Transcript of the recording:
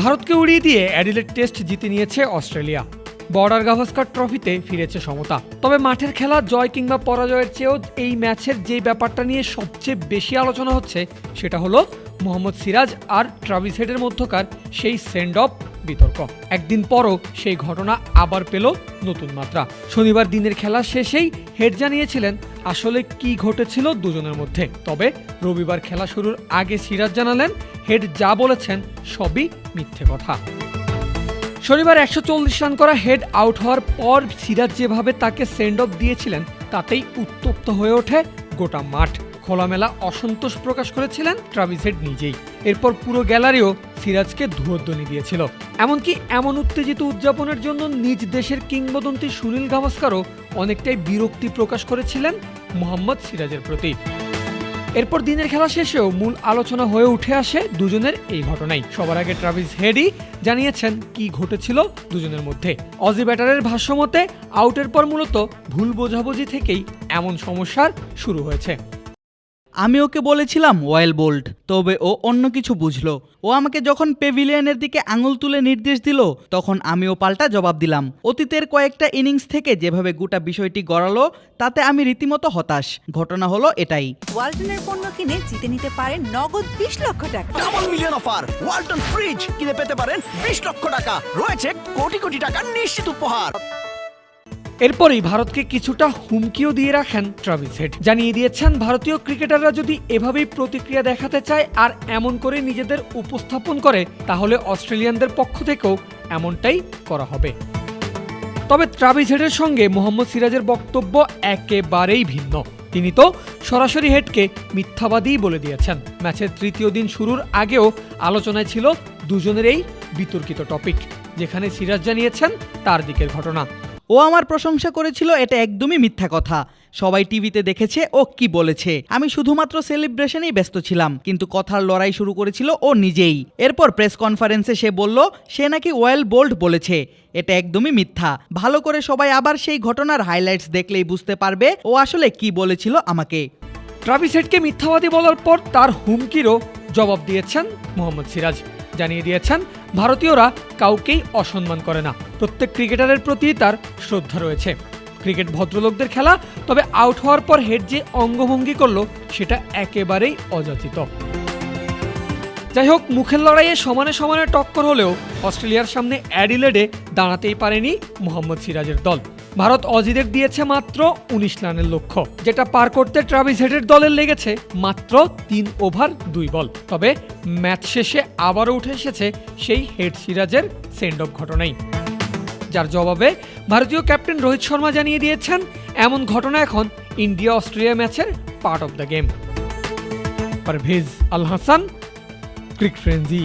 ভারতকে উড়িয়ে দিয়ে অ্যাডিলেড টেস্ট জিতে নিয়েছে অস্ট্রেলিয়া। বর্ডার গাভাস্কার ট্রফিতে ফিরেছে সমতা। তবে মাঠের খেলা জয় কিংবা পরাজয়ের চেয়েও এই ম্যাচের যে ব্যাপারটা নিয়ে সবচেয়ে বেশি আলোচনা হচ্ছে, সেটা হলো মোহাম্মদ সিরাজ আর ট্রাভিস হেডের মধ্যকার সেই সেন্ড অফ বিতর্ক। একদিন পরও সেই ঘটনা আবার পেল নতুন মাত্রা। শনিবার দিনের খেলা শেষেই হেড জানিয়েছিলেন আসলে কি ঘটেছিল দুজনের মধ্যে? তবে রবিবার খেলা শুরুর আগে সিরাজ জানালেন, হেড যা বলেছেন সবই মিথ্যে কথা। শনিবার একশো চল্লিশ রান করা হেড আউট হওয়ার পর সিরাজ যেভাবে তাকে সেন্ড অফ দিয়েছিলেন, তাতেই উত্তপ্ত হয়ে ওঠে গোটা মাঠ। খোলামেলা অসন্তোষ প্রকাশ করেছিলেন ট্রাভিস হেড নিজেই। এরপর পুরো গ্যালারিও সিরাজকে ধুয়োধ্বনি দিয়েছিল। এমনকি এমন উত্তেজিত উদযাপনের জন্য নিজ দেশের কিংবদন্তি সুনীল গাভাস্কারও অনেকটাই বিরক্তি প্রকাশ করেছিলেন মোহাম্মদ সিরাজের প্রতি। এরপর দিনের খেলা শেষেও মূল আলোচনা হয়ে উঠে আসে দুজনের এই ঘটনাই। সবার আগে ট্রাভিস হেডি জানিয়েছেন কি ঘটেছিল দুজনের মধ্যে। অজি ব্যাটারের ভাষ্যমতে, আউটের পর মূলত ভুল বোঝাবুঝি থেকেই এমন সমস্যার শুরু হয়েছে। আমি ওকে বলেছিলাম ওয়েল বোল্ট তবে ও অন্য কিছু বুঝলো। ও আমাকে যখন পেভিলিয়নের দিকে আঙুল তুলে নির্দেশ দিল তখন আমিও পাল্টা জবাব দিলাম। অতীতের কয়েকটা ইনিংস থেকে যেভাবে গোটা বিষয়টি গড়ালো তাতে আমি রীতিমতো হতাশ। ঘটনা হলো এটাই। ওয়ালটনের পণ্য কিনে জিতে নিতে পারেন নগদ বিশ লক্ষ টাকা। Double million offer Walton fridge কিনে পেতে পারেন বিশ লক্ষ টাকা। রয়েছে কোটি কোটি টাকার নিশ্চিত উপহার। এরপরই ভারতকে কিছুটা হুমকিও দিয়ে রাখেন ট্রাভিস হেড। জানিয়ে দিয়েছেন, ভারতীয় ক্রিকেটাররা যদি এভাবেই প্রতিক্রিয়া দেখাতে চায় আর এমন করে নিজেদের উপস্থাপন করে, তাহলে অস্ট্রেলিয়ানদের পক্ষ থেকেও এমনটাই করা হবে। তবে ট্রাভিস হেডের সঙ্গে মোহাম্মদ সিরাজের বক্তব্য একেবারেই ভিন্ন। তিনি তো সরাসরি হেডকে মিথ্যাবাদী বলে দিয়েছেন। ম্যাচের তৃতীয় দিন শুরুর আগেও আলোচনায় ছিল দুজনের এই বিতর্কিত টপিক, যেখানে সিরাজ জানিয়েছেন তার দিকের ঘটনা। ও আমার প্রশংসা করেছিল, এটা একদমই মিথ্যা কথা। সবাই টিভিতে দেখেছে, ও কি বলেছে? আমি শুধুমাত্র সেলিব্রেশনেই ব্যস্ত ছিলাম, কিন্তু কথার লড়াই শুরু করেছিল ও নিজেই। এরপর প্রেস কনফারেন্সে সে বলল, সে নাকি ওয়েল বোল্ড বলেছে, এটা একদমই মিথ্যা। ভালো করে সবাই আবার সেই ঘটনার হাইলাইটস দেখলেই বুঝতে পারবে, ও আসলে কি বলেছিল আমাকে। ট্রাভিস হেডকে মিথ্যাবাদী বলার পর তার হুমকিরও জবাব দিয়েছেন মোহাম্মদ সিরাজ। জানিয়ে দিয়েছেন, ভারতীয়রা কাউকেই অসম্মান করে না। প্রত্যেক ক্রিকেটারের প্রতি তার শ্রদ্ধা রয়েছে। ক্রিকেট ভদ্রলোকদের খেলা, তবে আউট হওয়ার পর হেড যে অঙ্গভঙ্গি করল, সেটা একেবারেই অযাচিত। যাই হোক মুখের লড়াইয়ে সমানে সমানে টক্কর হলেও অস্ট্রেলিয়ার সামনে অ্যাডিলেডে দাঁড়াতেই পারেনি মোহাম্মদ সিরাজের দল। ভারত অজিদের দিয়েছে মাত্র উনিশ রানের লক্ষ্য, যেটা পার করতে ট্রাভিস হেডের দলের লেগেছে মাত্র তিন ওভার দুই বল। তবে ম্যাচ শেষে আবারও উঠে এসেছে সেই হেড সিরাজের সেন্ড অফ ঘটনাই। যার জবাবে ভারতীয় ক্যাপ্টেন রোহিত শর্মা জানিয়ে দিয়েছেন, এমন ঘটনা এখন ইন্ডিয়া অস্ট্রেলিয়া ম্যাচের part of the game Parvez Al Hasan, cric frenzy